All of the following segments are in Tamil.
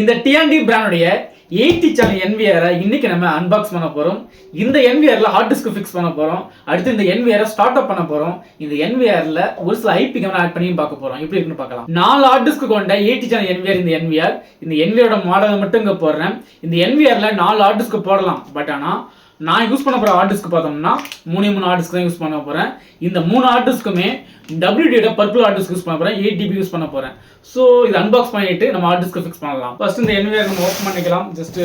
இந்த டிஎன்டி பிராண்டுடைய எயிட்டி சேனல் என்விஆரை இன்னைக்கு நம்ம அன்பாக்ஸ் பண்ண போறோம். இந்த என்விஆர்ல ஹார்ட் டிஸ்க் ஃபிக்ஸ் பண்ண போறோம். அடுத்து இந்த என்விஆரை ஸ்டார்ட் அப் பண்ண போறோம். இந்த என்விஆர்ல ஒரு சில ஐபி கேமரா ஆட் பண்ணி பார்க்க போறோம். எப்படி இருக்குன்னு பார்க்கலாம். நாலு ஹார்ட் டிஸ்க் கொண்ட எயிட்டி சேனல் என்விஆர் இந்த என்விஆர் இந்த என்விஆரோட மாடல் மட்டும் இங்க போடுறேன். இந்த என்விஆர்ல நாலு ஹார்ட் டிஸ்க் போடலாம். பட் ஆனா நான் யூஸ் பண்ண போகிற ஹார்ட் டிஸ்க் பார்த்தோம்னா மூணே மூணு ஹார்ட் டிஸ்க் தான் யூஸ் பண்ண போகிறேன் இந்த மூணு ஹார்ட் டிஸ்க்குமே டபிள்யூடியோட பர்பிள் ஹார்ட் டிஸ்க் யூஸ் பண்ண போகிறேன் எயிட் டிபி யூஸ் பண்ண போகிறேன் ஸோ இது அன்பாக்ஸ் பண்ணிட்டு நம்ம ஹார்ட் டிஸ்க்கு ஃபிக்ஸ் பண்ணலாம். ஃபர்ஸ்ட் இந்த என்விஆர் நம்ம ஓப்பன் பண்ணிக்கலாம். ஜஸ்ட்டு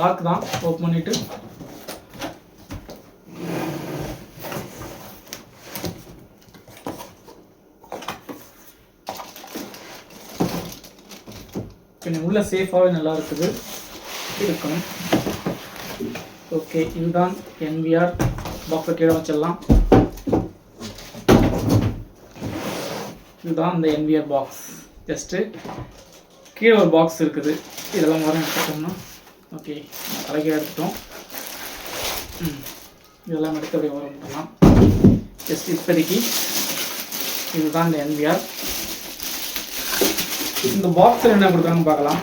லாக் தான் ஓப்பன் பண்ணிட்டு. உள்ள சேஃபாகவே நல்லா இருக்குது. இருக்கணும் ஓகே இதுதான் என்விஆர் பாக்ஸை கீழே வச்சிடலாம். இதுதான் இந்த என்விஆர் பாக்ஸ் ஜஸ்ட்டு கீழே ஒரு பாக்ஸ் இருக்குது. இதெல்லாம் வர எடுத்துட்டோம்னா ஓகே அழகாக எடுத்துட்டோம். இதெல்லாம் எடுத்து அப்படியே வர பண்ணலாம். ஜஸ்ட் இப்போதைக்கு இதுதான் இந்த என்விஆர். இந்த பாக்ஸில் என்ன கொடுக்குறாங்கன்னு பார்க்கலாம்.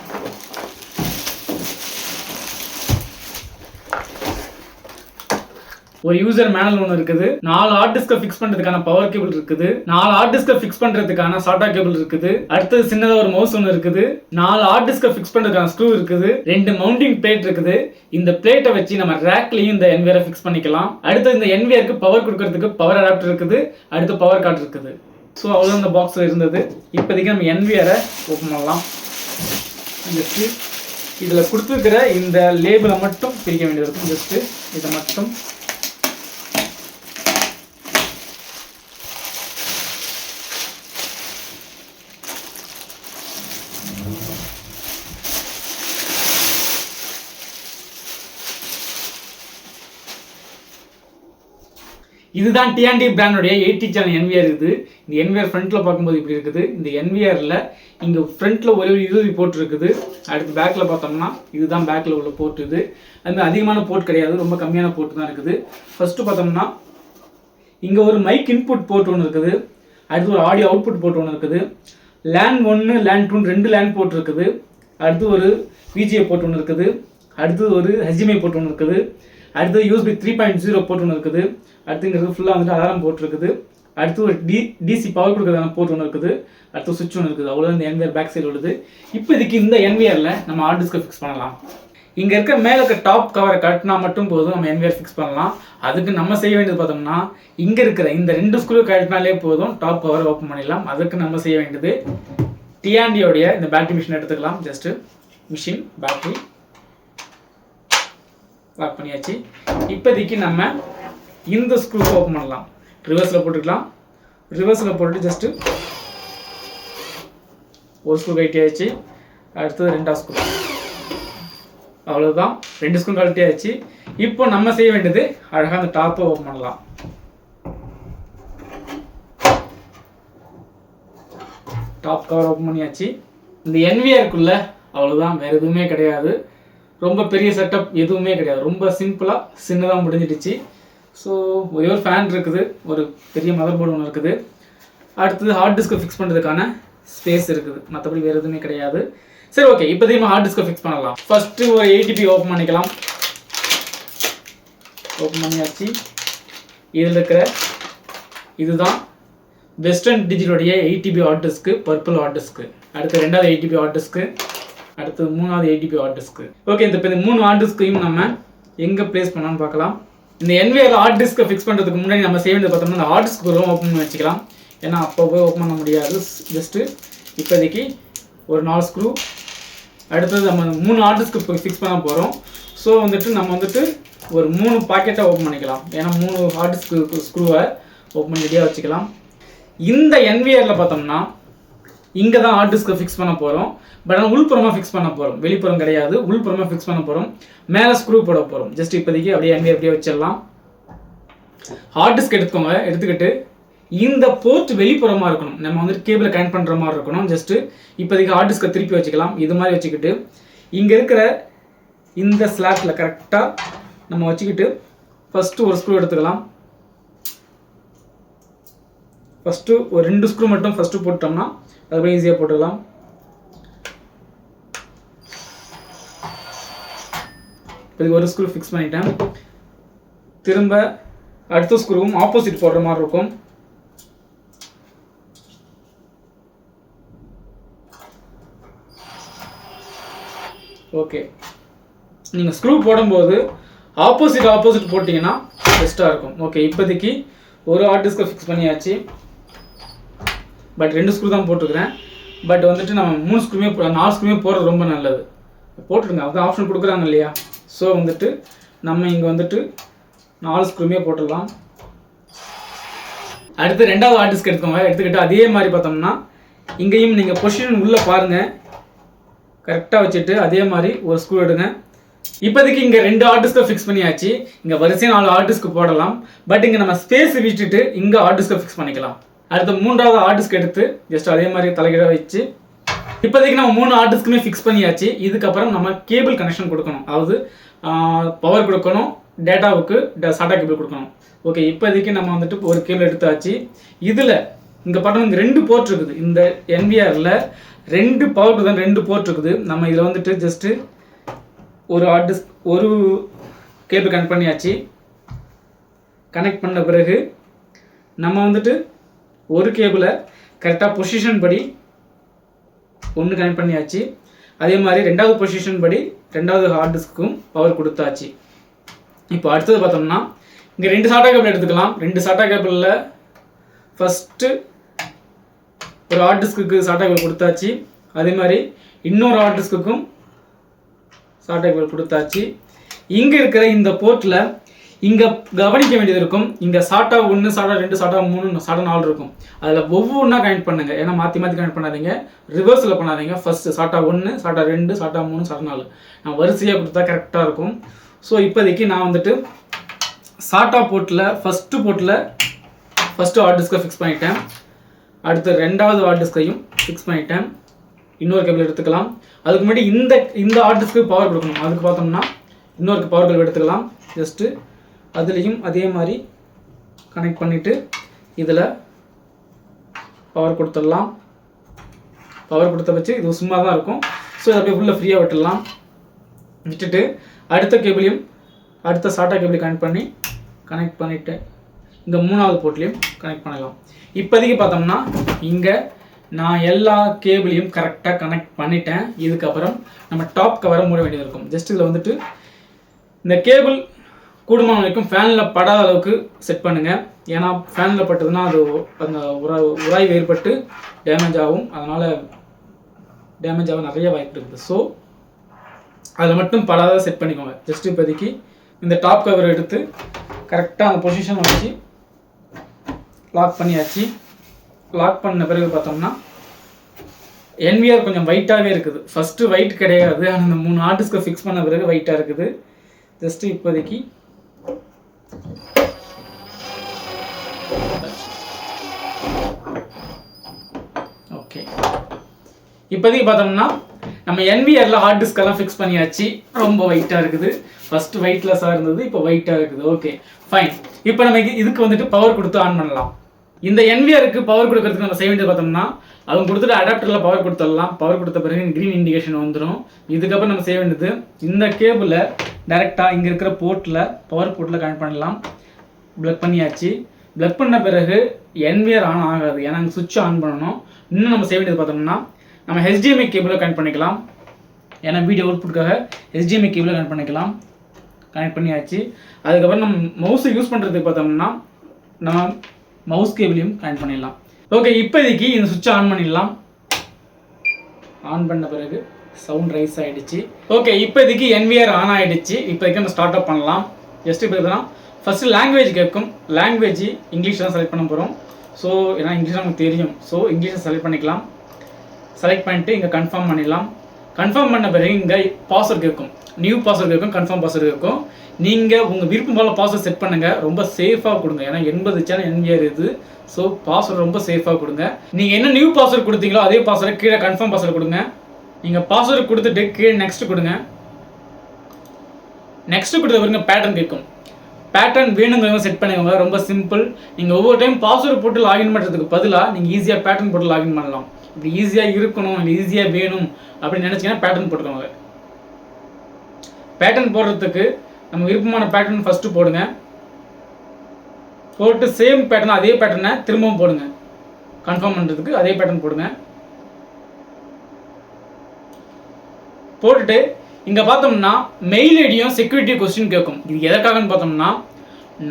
ஒரு யூசர் மேனல் ஒன்று இருக்குது. நாலு ஹார்ட் டிஸ்கை ஃபிக்ஸ் பண்ணுறதுக்கான பவர் கேபிள் இருக்குது. நாலு ஹார்ட் டிஸ்கை ஃபிக்ஸ் பண்ணுறதுக்கான சாட்டா கேபிள் இருக்குது. அடுத்தது சின்னதாக ஒரு மவுஸ் ஒன்று இருக்குது. நாலு ஹார்ட் டிஸ்கை ஃபிக்ஸ் பண்ணுறதுக்கான ஸ்க்ரூ இருக்குது. ரெண்டு மவுண்டிங் பிளேட் இருக்குது. இந்த பிளேட்டை வச்சு நம்ம ரேக்லையும் இந்த என்வியரை ஃபிக்ஸ் பண்ணிக்கலாம். அடுத்து இந்த என்வியருக்கு பவர் கொடுக்கறதுக்கு பவர் அடாப்டர் இருக்குது. அடுத்து பவர் கார்டு இருக்குது. ஸோ அவ்வளோ இந்த பாக்ஸில் இருந்தது. இப்போதைக்கு நம்ம என்வியரை ஓப்பன் பண்ணலாம். ஜஸ்ட்டு இதில் கொடுத்துருக்கிற இந்த லேபிளை மட்டும் பிரிக்க வேண்டியது இருக்கும். ஜஸ்ட்டு இதை மட்டும் இதுதான் டிஎன்டி பிராண்டுடைய எயிட்டி சேனல் என்விஆர் இருக்குது இந்த என்விஆர் ஃப்ரண்ட்டில் பார்க்கும்போது இப்படி இருக்குது. இந்த என்விஆரில் இங்கே ஃப்ரண்ட்டில் ஒரே ஒரு இறுதி போர்ட் இருக்குது. அடுத்து பேக்கில் பார்த்தோம்னா இதுதான் பேக்கில் உள்ள போர்ட் இது. அதுமாதிரி அதிகமான போர்ட் கிடையாது. ரொம்ப கம்மியான போர்ட் தான் இருக்குது. ஃபஸ்ட்டு பார்த்தோம்னா இங்கே ஒரு மைக் இன்புட் போர்ட் ஒன்று இருக்குது. அடுத்து ஒரு ஆடியோ அவுட்புட் போர்ட் ஒன்று இருக்குது. லேண்ட் ஒன்று லேண்ட் டூ ரெண்டு லேண்ட் போர்ட் இருக்குது. அடுத்து ஒரு விஜிஏ போர்ட் ஒன்று இருக்குது. அடுத்தது ஒரு ஹெச்டிஎம்ஐ போட்டு ஒன்று இருக்குது. அடுத்தது யூஎஸ்பி த்ரீ பாயிண்ட் ஜீரோ போட்டு ஒன்று இருக்குது. அடுத்துங்கிறது ஃபுல்லாக வந்துட்டு அலாரம் போட்டுருக்குது. அடுத்து ஒரு டி டிசி பவர் கொடுக்குறதான போர்ட் ஒன்று இருக்குது. அடுத்து சுவிட்ச் ஒன்று இருக்குது. அவ்வளோ இந்த என்விஆர் பேக் சைடு உள்ளது. இப்போதைக்கு இந்த என்விஆரில் நம்ம ஹார்ட் டிஸ்கை ஃபிக்ஸ் பண்ணலாம். இங்கே இருக்க மேலே இருக்க டாப் கவரை கட்டினா மட்டும் போதும் நம்ம என்விஆர் ஃபிக்ஸ் பண்ணலாம். அதுக்கு நம்ம செய்ய வேண்டியது பார்த்தோம்னா இங்கே இருக்கிற இந்த ரெண்டு ஸ்க்ரூ கட்டினாலே போதும் டாப் கவரை ஓப்பன் பண்ணிடலாம். அதுக்கு நம்ம செய்ய வேண்டியது டிஆண்டியோடைய இந்த பேட்டரி மிஷின் எடுத்துக்கலாம். ஜஸ்ட்டு மிஷின் பேட்டரி லாக் பண்ணியாச்சு. இப்போதைக்கு நம்ம இந்த ஸ்க்ரூ ஓப்பன் பண்ணலாம். ரிவர்ஸில் போட்டுக்கலாம். ரிவர்ஸில் போட்டுட்டு ஜஸ்ட்டு ஒரு ஸ்க்ரூ கழட்டியாச்சு. அடுத்தது ரெண்டாவது ஸ்க்ரூ அவ்வளோதான் ரெண்டு ஸ்க்ரூ கழட்டியாச்சு. இப்போ நம்ம செய்ய வேண்டியது அழகாக அந்த டாப்பை ஓப்பன் பண்ணலாம். டாப் கவர் ஓப்பன் பண்ணியாச்சு. இந்த என்விஆருக்குள்ள அவ்வளோதான் வேறு எதுவுமே கிடையாது. ரொம்ப பெரிய செட்டப் எதுவுமே கிடையாது. ரொம்ப சிம்பிளாக சின்னதாக முடிஞ்சிடுச்சு. ஸோ ஒரே ஒரு ஃபேன் இருக்குது. ஒரு பெரிய மதர் போர்டு ஒன்று இருக்குது. அடுத்தது ஹார்ட் டிஸ்கை ஃபிக்ஸ் பண்ணுறதுக்கான ஸ்பேஸ் இருக்குது. மற்றபடி வேறு எதுவுமே கிடையாது. சரி ஓகே இப்போதைக்கு நம்ம ஹார்ட் டிஸ்க்கை ஃபிக்ஸ் பண்ணலாம். ஃபஸ்ட்டு ஒரு எயிட்டிபி ஓப்பன் பண்ணிக்கலாம். ஓப்பன் பண்ணியாச்சு. இதில் இருக்கிற இதுதான் western டிஜிட்டோடைய eight TB hard disk purple hard disk அடுத்து ரெண்டாவது எயிட்டிபி ஹார்ட் டிஸ்க்கு அடுத்து மூணாவது எயிட்டிபி ஹார்ட் டிஸ்க்கு ஓகே இந்த இப்போ இந்த மூணு ஹார்ட் டிஸ்கையும் நம்ம எங்கே ப்ளேஸ் பண்ணலாம்னு பார்க்கலாம். இந்த என்விஆர் ஹார்ட் டிஸ்க்கை ஃபிக்ஸ் பண்ணுறதுக்கு முன்னாடி நம்ம செய்ய பார்த்தோம்னா அந்த ஹார்ட் டிஸ்க்கு ரூம் ஓப்பன் பண்ணி வச்சுக்கலாம். ஏன்னா அப்போ போய் ஓப்பன் பண்ண முடியாது. ஜஸ்ட்டு இப்போதைக்கு ஒரு நாலு ஸ்க்ரூ அடுத்தது நம்ம மூணு ஹார்ட் டிஸ்க்கு ஃபிக்ஸ் பண்ண போகிறோம் ஸோ வந்துட்டு நம்ம வந்துட்டு ஒரு மூணு பாக்கெட்டை ஓப்பன் பண்ணிக்கலாம். ஏன்னா மூணு ஹார்ட் டிஸ்க்கு ஸ்க்ரூவை ஓப்பன் ரெடியாக வச்சுக்கலாம். இந்த என்விஆரில் பார்த்தோம்னா இங்கே தான் ஹார்ட் டிஸ்க்கை ஃபிக்ஸ் பண்ண போகிறோம் பட் ஆனால் உள்புறமாக ஃபிக்ஸ் பண்ண போகிறோம் வெளிப்புறம் கிடையாது. உள்புறமாக ஃபிக்ஸ் பண்ண போகிறோம் மேலே ஸ்க்ரூ போட போகிறோம் ஜஸ்ட் இப்போதைக்கு அப்படியே அங்கே அப்படியே வச்சிடலாம். ஹார்ட் டிஸ்க் எடுத்துக்கோங்க. எடுத்துக்கிட்டு இந்த போர்ட் வெளிப்புறமாக இருக்கணும். நம்ம வந்துட்டு கேபிளை கனெக்ட் பண்ணுற மாதிரி இருக்கணும். ஜஸ்ட்டு இப்போதைக்கு ஹார்ட் டிஸ்க்கை திருப்பி வச்சுக்கலாம். இது மாதிரி வச்சுக்கிட்டு இங்கே இருக்கிற இந்த ஸ்லாட்டில் கரெக்டாக நம்ம வச்சுக்கிட்டு ஃபஸ்ட்டு ஒரு ஸ்க்ரூ எடுத்துக்கலாம். ஃபஸ்ட்டு ஒரு ரெண்டு ஸ்க்ரூ மட்டும் ஃபஸ்ட்டு போட்டோம்னா அதுக்கப்புறம் ஈஸியாக போட்டுக்கலாம் இப்போதைக்கு ஒரு ஸ்க்ரூ ஃபிக்ஸ் பண்ணிட்டேன். திரும்ப அடுத்த ஸ்க்ரூவும் ஆப்போசிட் போடுற மாதிரி இருக்கும். ஓகே நீங்கள் ஸ்க்ரூ போடும்போது ஆப்போசிட் ஆப்போசிட் போட்டிங்கன்னா பெஸ்ட்டாக இருக்கும். ஓகே இப்போதைக்கு ஒரு ஹார்ட் டிஸ்கை ஃபிக்ஸ் பண்ணியாச்சு. பட் ரெண்டு ஸ்க்ரூ தான் போட்டுருக்கிறேன். பட் வந்துட்டு நம்ம மூணு ஸ்க்ரூமே நாலு ஸ்க்ரூமே போடுறது ரொம்ப நல்லது. போட்டுருங்க அதுதான் ஆப்ஷன் கொடுக்குறாங்க இல்லையா? ஸோ வந்துட்டு நம்ம இங்கே வந்துட்டு நாலு ஸ்க்ரூமே போட்டுடலாம். அடுத்து ரெண்டாவது ஹார்ட் எடுத்துக்கோங்க. எடுத்துக்கிட்டு அதே மாதிரி பார்த்தோம்னா இங்கேயும் நீங்கள் பொசிஷன் உள்ளே பாருங்கள் கரெக்டாக வச்சுட்டு அதே மாதிரி ஒரு ஸ்க்ரூ எடுங்க. இப்போதைக்கு இங்கே ரெண்டு ஆர்டிஸ்க்கை ஃபிக்ஸ் பண்ணியாச்சு. இங்கே வரிசையாக நாலு ஆர்டிஸ்க்கு போடலாம். பட் இங்கே நம்ம ஸ்பேஸ் விட்டுட்டு இங்கே ஆர்டிஸ்க்கை ஃபிக்ஸ் பண்ணிக்கலாம். அடுத்து மூன்றாவது ஆர்டிஸ்க் எடுத்து ஜஸ்ட் அதே மாதிரி தலைகீழ வச்சு இப்போதைக்கு நம்ம மூணு ஆர்டிஸ்க்குமே ஃபிக்ஸ் பண்ணியாச்சு. இதுக்கப்புறம் நம்ம கேபிள் கனெக்ஷன் கொடுக்கணும். அதாவது பவர் கொடுக்கணும் டேட்டாவுக்கு சாட்டா கேபிள் கொடுக்கணும். ஓகே இப்போதைக்கு நம்ம வந்துட்டு ஒரு கேபிள் எடுத்தாச்சு. இதில் இங்கே பட்டம் இங்கே ரெண்டு போர்ட் இருக்குது. இந்த என்பிஆரில் ரெண்டு பவர் தான் ரெண்டு போர்ட் இருக்குது. நம்ம இதில் வந்துட்டு ஜஸ்ட்டு ஒரு ஆர்டிஸ்க் ஒரு கேபிள் கனெக்ட் பண்ணியாச்சு. கனெக்ட் பண்ண பிறகு நம்ம வந்துட்டு ஒரு கேபிளை கரெக்டாக பொசிஷன் படி ஒன்று கனெக்ட் பண்ணியாச்சு. அதே மாதிரி ரெண்டாவது பொசிஷன் படி ரெண்டாவது ஹார்ட் டிஸ்க்கும் பவர் கொடுத்தாச்சு. இப்போ அடுத்தது பார்த்தோம்னா இங்கே ரெண்டு சாட்டா கேபிள் எடுத்துக்கலாம். ரெண்டு சாட்டா கேபிளில் ஃபஸ்ட்டு ஒரு ஹார்ட் டிஸ்க்கு சாட்டா கேபிள் கொடுத்தாச்சு. அதே மாதிரி இன்னொரு ஹார்ட் டிஸ்க்குக்கும் சாட்டா கேபிள் கொடுத்தாச்சு. இங்கே இருக்கிற இந்த போர்ட்டில் இங்கே கவனிக்க வேண்டியது இருக்கும். இங்கே சாட்டா ஒன்று சாட்டா ரெண்டு சாட்டா மூணு சாட்டா நாலு இருக்கும். அதில் ஒவ்வொன்றா கனெக்ட் பண்ணுங்கள் ஏன்னா மாற்றி மாற்றி கனெக்ட் பண்ணாதீங்க. ரிவர்ஸில் பண்ணாதீங்க. ஃபஸ்ட்டு சாட்டா ஒன்று சாட்டா ரெண்டு சாட்டா மூணு சாட்டா நாலு. நான் வரிசையாக கொடுத்தா கரெக்டாக இருக்கும். ஸோ இப்போதைக்கு நான் வந்துட்டு சாட்டா போர்ட்டில் ஃபஸ்ட்டு போர்ட்டில் ஃபஸ்ட்டு ஹார்ட் டிஸ்கை ஃபிக்ஸ் பண்ணிட்டேன். அடுத்து ரெண்டாவது ஹார்ட் டிஸ்கையும் ஃபிக்ஸ் பண்ணிட்டேன். இன்னொரு கேபிள் எடுத்துக்கலாம். அதுக்கு முன்னாடி இந்த இந்த ஹார்ட் டிஸ்க்கு பவர் கொடுக்கணும். அதுக்கு பார்த்தோம்னா இன்னொரு பவர் கேபிள் எடுத்துக்கலாம். ஜஸ்ட்டு அதுலேயும் அதே மாதிரி கனெக்ட் பண்ணிவிட்டு இதில் பவர் கொடுத்துடலாம். பவர் கொடுத்த வச்சு இது சும்மா தான் இருக்கும். ஸோ இதை அப்படியே ஃபுல்லாக ஃப்ரீயாக விட்டுடலாம். விட்டுட்டு அடுத்த கேபிளையும் அடுத்த சாட்டா கேபிளை கனெக்ட் பண்ணி கனெக்ட் பண்ணிவிட்டு இந்த மூணாவது போர்ட்லேயும் கனெக்ட் பண்ணலாம். இப்போதைக்கு பார்த்தோம்னா இங்கே நான் எல்லா கேபிளையும் கரெக்டாக கனெக்ட் பண்ணிட்டேன். இதுக்கப்புறம் நம்ம டாப் கவரை மூட வேண்டியது இருக்கும். ஜஸ்ட் இதில் வந்துட்டு இந்த கேபிள் கூடுமான வரைக்கும் ஃபேனில் படாத அளவுக்கு செட் பண்ணுங்கள் ஏன்னா ஃபேனில் பட்டதுன்னா அது அந்த உரா உராய்வு ஏற்பட்டு டேமேஜ் ஆகும். அதனால் டேமேஜ் ஆக நிறைய வாய்ப்பு இருக்குது. ஸோ அதில் மட்டும் படாத செட் பண்ணிக்கோங்க. ஜஸ்ட் இப்போதைக்கு இந்த டாப் கவர் எடுத்து கரெக்டாக அந்த பொசிஷன் வச்சு லாக் பண்ணியாச்சு. லாக் பண்ண பிறகு பார்த்தோம்னா என்விஆர் கொஞ்சம் ஒயிட்டாகவே இருக்குது. ஃபஸ்ட்டு ஒயிட் கிடையாது. ஆனால் அந்த மூணு ஆர்டிஸ்க்கு ஃபிக்ஸ் பண்ண பிறகு ஒயிட்டாக இருக்குது. ஜஸ்ட்டு இப்போதைக்கு இப்போதைக்கு பார்த்தோம்னா நம்ம என்விஆரில் ஹார்ட் டிஸ்கெல்லாம் ஃபிக்ஸ் பண்ணியாச்சு. ரொம்ப ஒயிட்டாக இருக்குது. ஃபஸ்ட்டு வெயிட்லெஸ்ஸாக இருந்தது இப்போ ஒயிட்டாக இருக்குது. ஓகே ஃபைன் இப்போ நம்ம இதுக்கு வந்துட்டு பவர் கொடுத்து ஆன் பண்ணலாம். இந்த என்விஆருக்கு பவர் கொடுக்கறதுக்கு நம்ம செய்ய வேண்டியது பார்த்தோம்னா அவங்க கொடுத்துட்டு அடாப்டரில் பவர் கொடுத்துடலாம். பவர் கொடுத்த பிறகு க்ரீன் இண்டிகேஷன் வந்துடும் இதுக்கப்புறம் நம்ம செய்ய வேண்டியது இந்த கேபிளை டேரெக்டாக இங்கே இருக்கிற போர்ட்டில் பவர் போர்ட்டில் கனெக்ட் பண்ணலாம். ப்ளக் பண்ணியாச்சு. ப்ளக் பண்ண பிறகு என்விஆர் ஆன் ஆகாது. ஏன்னா அங்கே சுவிட்ச் ஆன் பண்ணணும். இன்னும் நம்ம செய்ய வேண்டியது பார்த்தோம்னா நம்ம ஹெச்டிஎம்ஐ கேபிளை கனெக்ட் பண்ணிக்கலாம். ஏன்னா வீடியோ அவுட்புட்காக ஹெச்டிஎம்ஐ கேபிளை கனெக்ட் பண்ணிக்கலாம். கனெக்ட் பண்ணியாச்சு. அதுக்கப்புறம் நம்ம மவுஸை யூஸ் பண்ணுறதுக்கு பார்த்தோம்னா நம்ம மவுஸ் கேபிளையும் கனெக்ட் பண்ணிடலாம். ஓகே இப்போதைக்கு இந்த சுவிட்சை ஆன் பண்ணிடலாம். ஆன் பண்ண பிறகு சவுண்ட் ரைஸ் ஆகிடுச்சு ஓகே இப்போதைக்கு என்விஆர் ஆன் ஆகிடுச்சு இப்போதைக்கு நம்ம ஸ்டார்ட் அப் பண்ணலாம். ஜஸ்ட் இப்போ தான் ஃபஸ்ட்டு லாங்குவேஜ் கேட்கும். லாங்குவேஜ் இங்கிலீஷ் தான் செலக்ட் பண்ண போகிறோம் ஸோ ஏன்னா இங்கிலீஷ் நமக்கு தெரியும். ஸோ இங்கிலீஷை செலக்ட் பண்ணிக்கலாம். செலக்ட் பண்ணிட்டு இங்கே கன்ஃபார்ம் பண்ணிடலாம். கன்ஃபார்ம் பண்ண பிறகு இங்கே பாஸ்வேர்ட் கேட்கும். நியூ பாஸ்வேர்ட் கேட்கும் கன்ஃபார்ம் பாஸ்வேர்ட் கேட்கும். நீங்கள் உங்கள் விருப்பம் போல் பாஸ்வேர்ட் செட் பண்ணுங்கள் ரொம்ப சேஃபாக கொடுங்க. ஏன்னா எண்பது சேனல் என்விஆர் இது. ஸோ பாஸ்வேர்ட் ரொம்ப சேஃபாக கொடுங்க. நீங்கள் என்ன நியூ பாஸ்வேர்ட் கொடுத்தீங்களோ அதே பாஸ்வேர்டு கீழே கன்ஃபார்ம் பாஸ்வேர்ட் கொடுங்க. நீங்கள் பாஸ்வேர்டு கொடுத்துட்டு கீழே நெக்ஸ்ட் கொடுங்க. நெக்ஸ்ட் கொடுத்த பாருங்க பேட்டர்ன் கேட்கும். பேட்டர்ன் வேணுங்கிறவங்க செட் பண்ணிக்கோங்க. ரொம்ப சிம்பிள் நீங்கள் ஒவ்வொரு டைம் பாஸ்வேர்டு போட்டு லாகின் பண்ணுறதுக்கு பதிலாக நீங்கள் ஈஸியாக பேட்டர்ன் போட்டு லாகின் பண்ணலாம். இது ஈஸியாக இருக்கணும் இது ஈஸியாக வேணும் அப்படின்னு நினச்சிங்கன்னா பேட்டர்ன் போட்டுக்கோங்க பேட்டர்ன் போடுறதுக்கு நம்ம விருப்பமான பேட்டர்ன் ஃபஸ்ட்டு போடுங்க. போட்டு சேம் பேட்டர்ன் அதே பேட்டர்னை திரும்பவும் போடுங்க. கன்ஃபார்ம் பண்ணுறதுக்கு அதே பேட்டர்ன் போடுங்க. போட்டுட்டு இங்கே பார்த்தோம்னா மெயில் ஐடியும் செக்யூரிட்டி கொஸ்டின் கேட்கும் இது எதற்காகன்னு பார்த்தோம்னா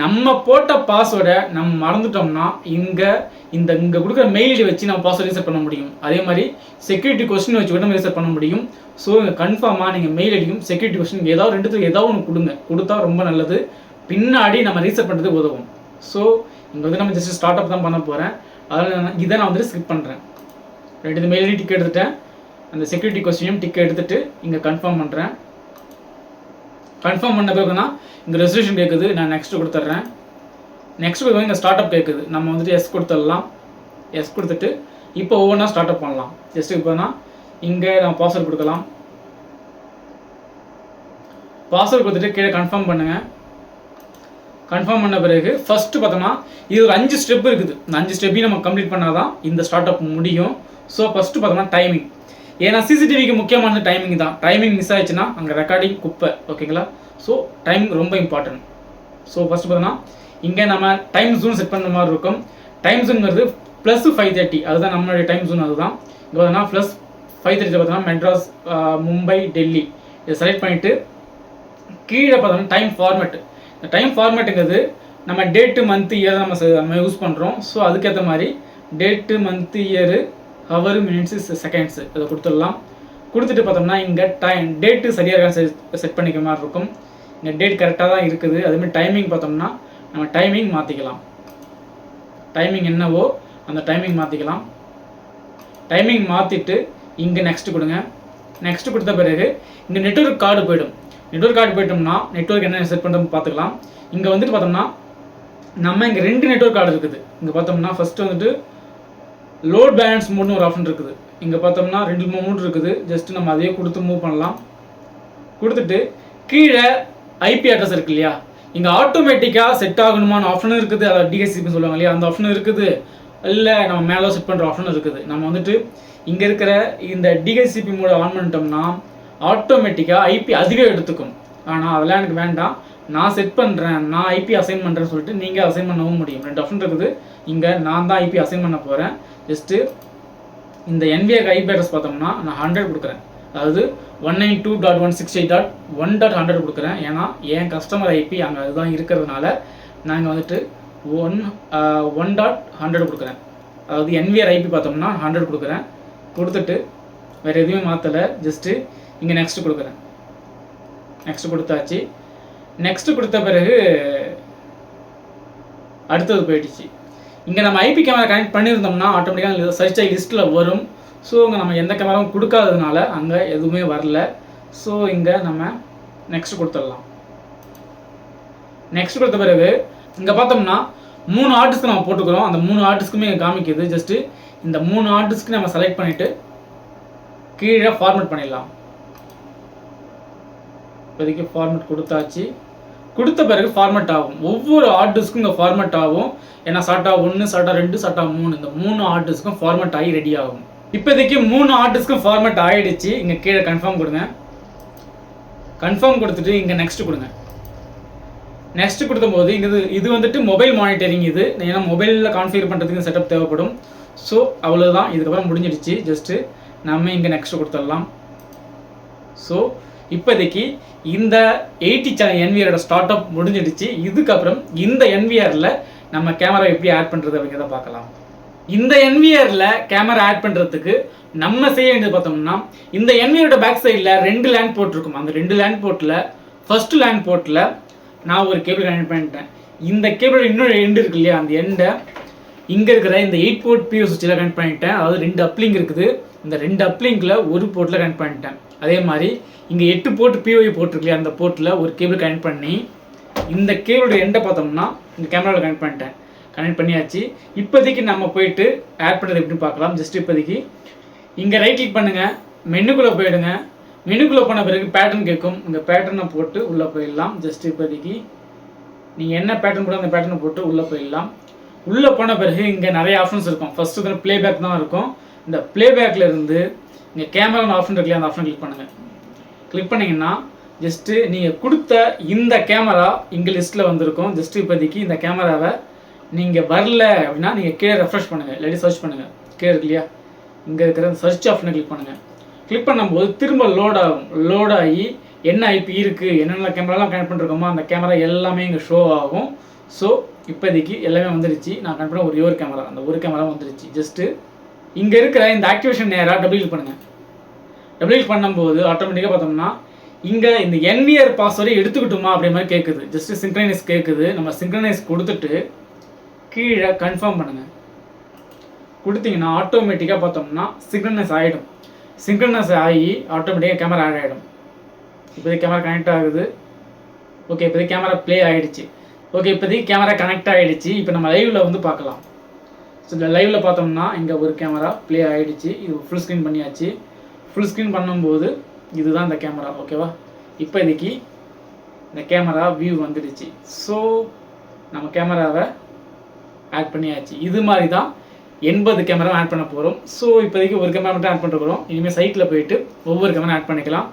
நம்ம போட்ட பாஸ்வேர்டை நம்ம மறந்துட்டோம்னா இங்கே இந்த இங்கே கொடுக்குற மெயில் ஐடி வச்சு நம்ம பாஸ்வேர்டு ரீசெட் பண்ண முடியும். அதே மாதிரி செக்யூரிட்டி கொஸ்டின் வச்சு கூட நம்ம ரீசெட் பண்ண முடியும். ஸோ இங்கே கன்ஃபார்மாக நீங்கள் மெயில் ஐடியும் செக்யூரிட்டி கொஸ்டின் ஏதாவது ரெண்டுத்துக்கு ஏதாவது ஒன்று கொடுங்க. கொடுத்தா ரொம்ப நல்லது. பின்னாடி நம்ம ரீசெட் பண்ணுறதுக்கு உதவும். ஸோ இங்கே வந்து நம்ம ஜஸ்ட் ஸ்டார்ட் அப் தான் பண்ண போகிறேன் அதில் இதை நான் வந்துட்டு ஸ்கிப் பண்ணுறேன் ரெண்டு மெயில் ஐடி டிக் எடுத்துட்டேன். அந்த செக்யூரிட்டி கொஸ்டினையும் டிக் எடுத்துட்டு இங்கே கன்ஃபார்ம் பண்ணுறேன் கன்ஃபார்ம் பண்ண பிறகுனா இங்கே ரெசல்யூஷன் கேட்குது நான் நெக்ஸ்ட் கொடுத்துட்றேன். நெக்ஸ்ட் கொடுத்து இங்கே ஸ்டார்ட் அப் கேட்குது நம்ம வந்துட்டு எஸ் கொடுத்துடலாம். எஸ் கொடுத்துட்டு இப்போ ஒவ்வொன்றா ஸ்டார்ட் அப் பண்ணலாம் ஜஸ்ட் இப்போனா இங்கே நம்ம பாஸ்வேர்ட் கொடுக்கலாம். பாஸ்வேர்ட் கொடுத்துட்டு கீழே கன்ஃபார்ம் பண்ணுங்கள் கன்ஃபார்ம் பண்ண பிறகு ஃபஸ்ட்டு பார்த்தோம்னா இது ஒரு அஞ்சு ஸ்டெப் இருக்குது. இந்த அஞ்சு ஸ்டெப்பையும் நம்ம கம்ப்ளீட் பண்ணால் தான் இந்த ஸ்டார்ட் அப் முடியும். ஸோ ஃபஸ்ட்டு பார்த்தோம்னா டைமிங் ஏன்னா சிசிடிவிக்கு முக்கியமானது டைமிங் தான். டைமிங் மிஸ் ஆயிடுச்சுன்னா அங்கே ரெக்கார்டிங் குப்பை ஓகேங்களா ஸோ டைம் ரொம்ப இம்பார்ட்டன்ட் ஸோ ஃபஸ்ட்டு பார்த்தோன்னா இங்கே நம்ம டைம் ஜூன் செட் பண்ணுற மாதிரி இருக்கும். டைம் ஜூன்ங்கிறது ப்ளஸ் ஃபைவ் தேர்ட்டி அதுதான் நம்மளுடைய டைம் ஜூன் அதுதான். இங்கே பார்த்தோன்னா ப்ளஸ் ஃபைவ் தேர்ட்டி பார்த்தோம்னா மெட்ராஸ் மும்பை டெல்லி இதை செலக்ட் பண்ணிவிட்டு கீழே பார்த்தோம்னா டைம் ஃபார்மேட் இந்த டைம் ஃபார்மேட்டுங்கிறது நம்ம டேட்டு மந்த் இயர் நம்ம நம்ம யூஸ் பண்ணுறோம் ஸோ அதுக்கேற்ற மாதிரி date month year hour minutes seconds இதை கொடுத்துடலாம். கொடுத்துட்டு பார்த்தோம்னா இங்கே டைம் டேட்டு சரியாக செட் பண்ணிக்க மாதிரி இருக்கும். இங்கே டேட் கரெக்டாக தான் இருக்குது. அதுமாதிரி டைமிங் பார்த்தோம்னா நம்ம டைமிங் மாற்றிக்கலாம் டைமிங் என்னவோ அந்த டைமிங் மாற்றிக்கலாம் டைமிங் மாற்றிட்டு இங்கே நெக்ஸ்ட் கொடுங்க. நெக்ஸ்ட் கொடுத்த பிறகு இங்கே நெட்ஒர்க் கார்டு போயிடும். நெட்ஒர்க் கார்டு போயிட்டோம்னா நெட்வொர்க் என்ன செட் பண்ணுறோம்னு பார்த்துக்கலாம். இங்கே வந்துட்டு பார்த்தோம்னா நம்ம இங்கே ரெண்டு நெட்வொர்க் கார்டு இருக்குது. இங்கே பார்த்தோம்னா ஃபஸ்ட்டு வந்துட்டு லோட் பேலன்ஸ் மோட்னு ஒரு ஆப்ஷன் இருக்குது. இங்கே பார்த்தோம்னா ரெண்டு மூணு இருக்குது. ஜஸ்ட் நம்ம அதையே கொடுத்து மூவ் பண்ணலாம். கொடுத்துட்டு கீழே ஐபி அட்ரஸ் இருக்கு இல்லையா? இங்கே ஆட்டோமேட்டிக்காக செட் ஆகணுமான ஆப்ஷனும் இருக்குது. அதாவது டிஎஸ்சிபின்னு சொல்லுவாங்க இல்லையா? அந்த ஆப்ஷனும் இருக்குது. இல்லை நம்ம மேலே செட் பண்ணுற ஆப்ஷனும் இருக்குது. நம்ம வந்துட்டு இங்கே இருக்கிற இந்த டிஹெச்சிபி மூட ஆன் பண்ணிட்டோம்னா ஆட்டோமேட்டிக்காக ஐபி அதிகம் எடுத்துக்கும். ஆனால் அதெல்லாம் எனக்கு வேண்டாம். நான் செட் பண்ணுறேன் நான் ஐபி அசைன் பண்ணுறேன்னு சொல்லிட்டு நீங்கள் அசைன் பண்ணவும் முடியும். ரெண்டு ஆப்ஷன் இருக்குது. இங்கே நான் தான் ஐபி அசைன் பண்ண போகிறேன் ஜஸ்ட்டு இந்த என்விஏ ஐபி அட்ரஸ் பார்த்தோம்னா நான் ஹண்ட்ரட் கொடுக்குறேன். அதாவது one nine two dot one six eight dot one dot hundred கொடுக்குறேன். ஏன்னா என் கஸ்டமர் ஐபி அங்கே அதுதான் இருக்கிறதுனால நாங்கள் வந்துட்டு ஒன் ஒன் டாட் ஹண்ட்ரட் கொடுக்குறேன். அதாவது என்விஆர் ஐபி பார்த்தோம்னா ஹண்ட்ரட் கொடுக்குறேன். கொடுத்துட்டு வேறு எதுவுமே மாற்றலை ஜஸ்ட்டு இங்கே நெக்ஸ்ட் கொடுக்குறேன். நெக்ஸ்ட் கொடுத்தாச்சு. நெக்ஸ்ட் கொடுத்த பிறகு அடுத்தது போயிடுச்சு. இங்கே நம்ம ஐபி கேமரா கனெக்ட் பண்ணியிருந்தோம்னா ஆட்டோமேட்டிக்காக சர்ச் ஆகி லிஸ்ட்டில் வரும். ஸோ இங்கே நம்ம எந்த கேமராவும் கொடுக்காததுனால அங்கே எதுவுமே வரல. ஸோ இங்கே நம்ம நெக்ஸ்ட் கொடுத்துடலாம். நெக்ஸ்ட் கொடுத்த பிறகு இங்கே பார்த்தோம்னா மூணு ஆர்டிஸ்க்கு நம்ம போட்டுக்கிறோம். அந்த மூணு ஆர்டிஸ்க்குமே இங்கே காமிக்குது. ஜஸ்ட்டு இந்த மூணு ஆர்டிஸ்க்கு நம்ம செலக்ட் பண்ணிவிட்டு கீழே ஃபார்மேட் பண்ணிடலாம். இப்போதைக்கு ஃபார்மேட் கொடுத்தாச்சு. கொடுத்த பிறகு ஃபார்மேட் ஆகும். ஒவ்வொரு ஆர்டிஸ்க்கும் இங்கே ஃபார்மேட் ஆகும். ஏன்னா சாட்டா ஒன்று சாட்டா ரெண்டு சாட்டா மூணு. இந்த மூணு ஆர்டிஸ்க்கும் ஃபார்மேட் ஆகி ரெடி ஆகும். இப்போதைக்கு மூணு ஆர்டிஸ்க்கும் ஃபார்மேட் ஆகிடுச்சு இங்கே கீழே கன்ஃபார்ம் கொடுங்க. கன்ஃபார்ம் கொடுத்துட்டு இங்கே நெக்ஸ்ட் கொடுங்க. நெக்ஸ்ட் கொடுத்தபோது இங்கே இது இது வந்துட்டு மொபைல் மானிட்டரிங் இது. ஏன்னா மொபைலில் கான்ஃபிகர் பண்ணுறதுக்கு செட்டப் தேவைப்படும். ஸோ அவ்வளோதான் இதுக்கப்புறம் முடிஞ்சிடுச்சு. ஜஸ்ட்டு நம்ம இங்கே நெக்ஸ்ட் கொடுத்துடலாம். ஸோ இப்போதைக்கு இந்த எயிட்டி சேனல் என்விஆரோட ஸ்டார்ட் அப் முடிஞ்சிடுச்சு. இதுக்கப்புறம் இந்த என்விஆரில் நம்ம கேமரா எப்படி ஆட் பண்ணுறது அப்படிங்கிறத பார்க்கலாம். இந்த என்விஆரில் கேமரா ஆட் பண்ணுறதுக்கு நம்ம செய்ய வேண்டியது பார்த்தோம்னா இந்த என்விஆரோட பேக் சைடில் ரெண்டு லேண்ட் போர்ட் இருக்கும். அந்த ரெண்டு லேண்ட் போர்ட்டில் ஃபர்ஸ்ட் லேண்ட் போர்ட்டில் நான் ஒரு கேபிள் கனெக்ட் பண்ணிட்டேன். இந்த கேபிளோட இன்னொரு எண்டு இருக்கு இல்லையா அந்த எண்டை இங்கே இருக்கிற இந்த எயிட் போர்ட் பியூ சுவிட்சில் கனெக்ட் பண்ணிட்டேன். அதாவது ரெண்டு அப்லிங்க் இருக்குது. இந்த ரெண்டு அப்லிங்கில் ஒரு போர்ட்டில் கனெக்ட் பண்ணிட்டேன். அதே மாதிரி இங்கே எட்டு போர்ட் பிஓஐ போர்ட் அந்த போர்ட்டில் ஒரு கேபிள் கனெக்ட் பண்ணி இந்த கேபிளோட எண்டை பார்த்தோம்னா இந்த கேமராவில் கனெக்ட் பண்ணிட்டேன். கனெக்ட் பண்ணியாச்சு. இப்போதைக்கு நம்ம போயிட்டு ஆட் பண்ணுறது எப்படின்னு பார்க்கலாம். ஜஸ்ட் இப்போதைக்கு. இங்கே ரைட் கிளிக் பண்ணுங்கள் மெனுக்குள்ளே போயிடுங்க. மெனுக்குள்ளே போன பிறகு பேட்டர்ன் கேட்கும். இந்த பேட்டர்னை போட்டு உள்ளே போயிடலாம். ஜஸ்ட் இப்போதைக்கு. நீங்கள் என்ன பேட்டர்ன் போட அந்த பேட்டர்னை போட்டு உள்ளே போயிடலாம். உள்ளே போன பிறகு இங்கே நிறைய ஆப்ஷன்ஸ் இருக்கும். ஃபர்ஸ்ட் இதில் ப்ளேபேக் தான் இருக்கும். இந்த ப்ளேபேக்கில் இருந்து இங்கே கேமரா ஆப்ஷன் இருக்கு அந்த ஆப்ஷன் கிளிக் பண்ணுங்கள் கிளிக் பண்ணிங்கன்னா ஜஸ்ட்டு நீங்கள் கொடுத்த இந்த கேமரா இங்கே லிஸ்ட்டில் வந்திருக்கும். ஜஸ்ட் இப்போதைக்கு இந்த கேமராவை நீங்கள் வரல அப்படின்னா நீங்கள் கீழே ரெஃப்ரெஷ் பண்ணுங்கள் இல்லாட்டி சர்ச் பண்ணுங்கள் கீழே இருக்கு இல்லையா? இங்கே இருக்கிற அந்த சர்ச் ஆப்ஷனை கிளிக் பண்ணுங்கள் கிளிக் பண்ணும்போது திரும்ப லோட் ஆகும். லோட் ஆகி என்ன ஐபி இருக்குது என்னென்ன கேமராலாம் கனெக்ட் பண்ணிருக்கோமோ அந்த கேமரா எல்லாமே இங்கே ஷோ ஆகும். ஸோ இப்போதைக்கு எல்லாமே வந்துருச்சு. நான் கன்ஃபார்ம் ஒரே ஒரு கேமரா அந்த ஒரு கேமரா வந்துருச்சு. ஜஸ்ட்டு இங்கே இருக்கிற இந்த ஆக்டிவேஷன் நேராக டபுள் கிளிக் பண்ணுங்கள் டபுள் கிளிக் பண்ணும்போது ஆட்டோமேட்டிக்காக பார்த்தோம்னா இங்கே இந்த என் இயர் பாஸ்வேர்டை எடுத்துக்கிட்டோமா அப்படி மாதிரி கேட்குது ஜஸ்ட்டு சிங்க்ரனைஸ் கேட்குது நம்ம சிங்க்ரனைஸ் கொடுத்துட்டு கீழே கன்ஃபார்ம் பண்ணுங்கள் கொடுத்தீங்கன்னா ஆட்டோமேட்டிக்காக பார்த்தோம்னா சிங்க்ரனைஸ் ஆகிடும் சிங்க்ரனைஸ் ஆகி ஆட்டோமேட்டிக்காக கேமரா ஆட் ஆகிடும் இப்போதைக்கு கேமரா கனெக்ட் ஆகுது. ஓகே இப்போதைக்கு கேமரா ப்ளே ஆகிடுச்சு ஓகே இப்போதைக்கு கேமரா கனெக்ட் ஆகிடுச்சு இப்போ நம்ம லைவில் வந்து பார்க்கலாம். ஸோ இந்த லைவில் பார்த்தோம்னா இங்கே ஒரு கேமரா ப்ளே ஆகிடுச்சு இது ஃபுல் ஸ்க்ரீன் பண்ணியாச்சு. ஃபுல் ஸ்க்ரீன் பண்ணும்போது இதுதான் இந்த கேமரா ஓகேவா இப்போதைக்கு இந்த கேமரா வியூ வந்துடுச்சு. ஸோ நம்ம கேமராவை ஆட் பண்ணியாச்சு. இது மாதிரி தான் எண்பது கேமரா ஆட் பண்ண போகிறோம் ஸோ இப்போதைக்கு ஒரு கேமரா மட்டும் ஆட் பண்ணுறோம் இனிமேல் சைட்டில் போயிட்டு ஒவ்வொரு கேமரா ஆட் பண்ணிக்கலாம்.